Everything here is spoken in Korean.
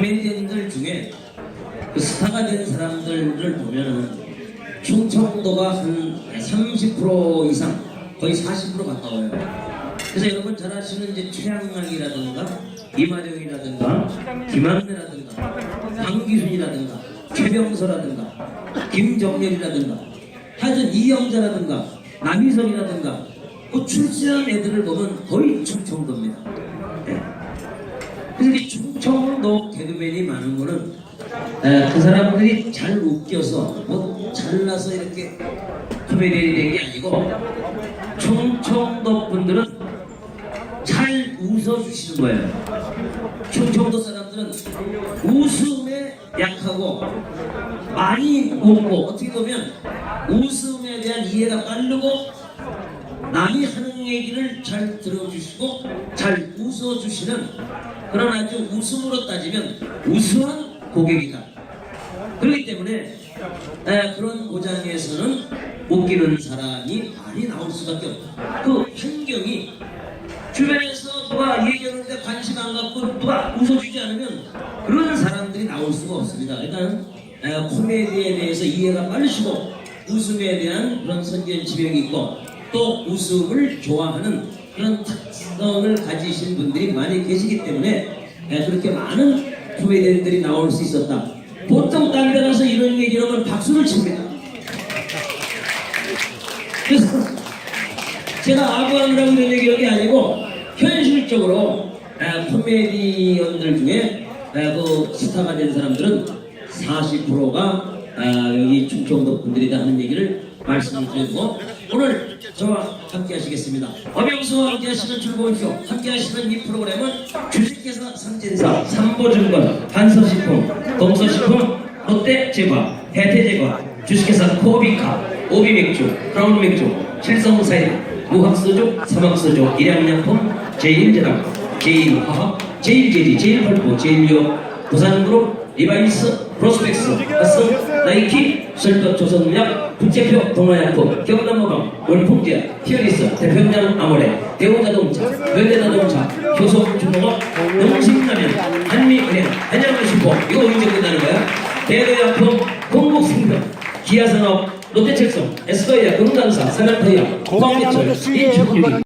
코미디언들 중에 그 스타가 된 사람들을 보면은 충청도가 한 30% 이상 거의 40% 가까워요. 그래서 여러분 잘 아시는 이제 최양락이라든가 이마령이라든가 김한래라든가 강기순이라든가 최병서라든가 김정렬이라든가 하여튼 이영자라든가 남희성이라든가 그 출세한 애들을 보면 거의 충청도입니다. 네. 그래서 이 충청도 개그맨이 많은 거는 에, 그 사람들이 잘 웃겨서 뭐 잘나서 이렇게 코미디언이 된 게 아니고 충청도 분들은 잘 웃어주시는 거예요. 충청도 사람들은 웃음에 약하고 많이 웃고 어떻게 보면 웃음에 대한 이해가 빠르고 남이 하는 얘기를 잘 들어주시고 잘 웃어주시는 그런 아주 웃음으로 따지면 우수한 고객이다. 그렇기 때문에 에, 그런 고장에서는 웃기는 사람이 많이 나올 수밖에 없다. 그 환경이 주변에서 누가 얘기하는데 관심 안 갖고 누가 웃어주지 않으면 그런 사람들이 나올 수가 없습니다. 일단 에, 코미디에 대해서 이해가 빠르시고 웃음에 대한 그런 선견 지명이 있고 또 웃음을 좋아하는 그런 특성을 가지신 분들이 많이 계시기 때문에 에, 그렇게 많은 코미디언들이 나올 수 있었다. 보통 딴 데 가서 이런 얘기하면 박수를 칩니다. 그래서 제가 아부하느라고 이런 얘기한 게 아니고 현실적으로 에, 코미디언들 중에 에, 그 스타가 된 사람들은 40%가 여기 충청도 분들이다 하는 얘기를 말씀을 드리고 오늘 저와 함께 하시겠습니다. 어명수와 함께 하시는 출보쇼 함께 하시는 이 프로그램은 주식회사 삼진사 삼보증권 한서식품 동서식품 롯데제과 혜태제과 주식회사 코비카 오비맥주 크라운 맥주 칠성사이드 무학소주 사막소주 일양약품 제일제당 제일화학 제일 제리 제일팔보 제일유업 부산그룹 리바이스 프로스펙스 가스 나이키 설도 조선약 국제표 동아약품 경남모방 월풍제 티어리스 대평양 아모레 대우자동차 현대자동차 효성중공업 농식라면 한미은행 한양을슈퍼 이거 언제 끝나는 거야? 대도약품 공국생명 기아산업 롯데철성 에스더이아 금강사 산업타이어 광대철 인천유기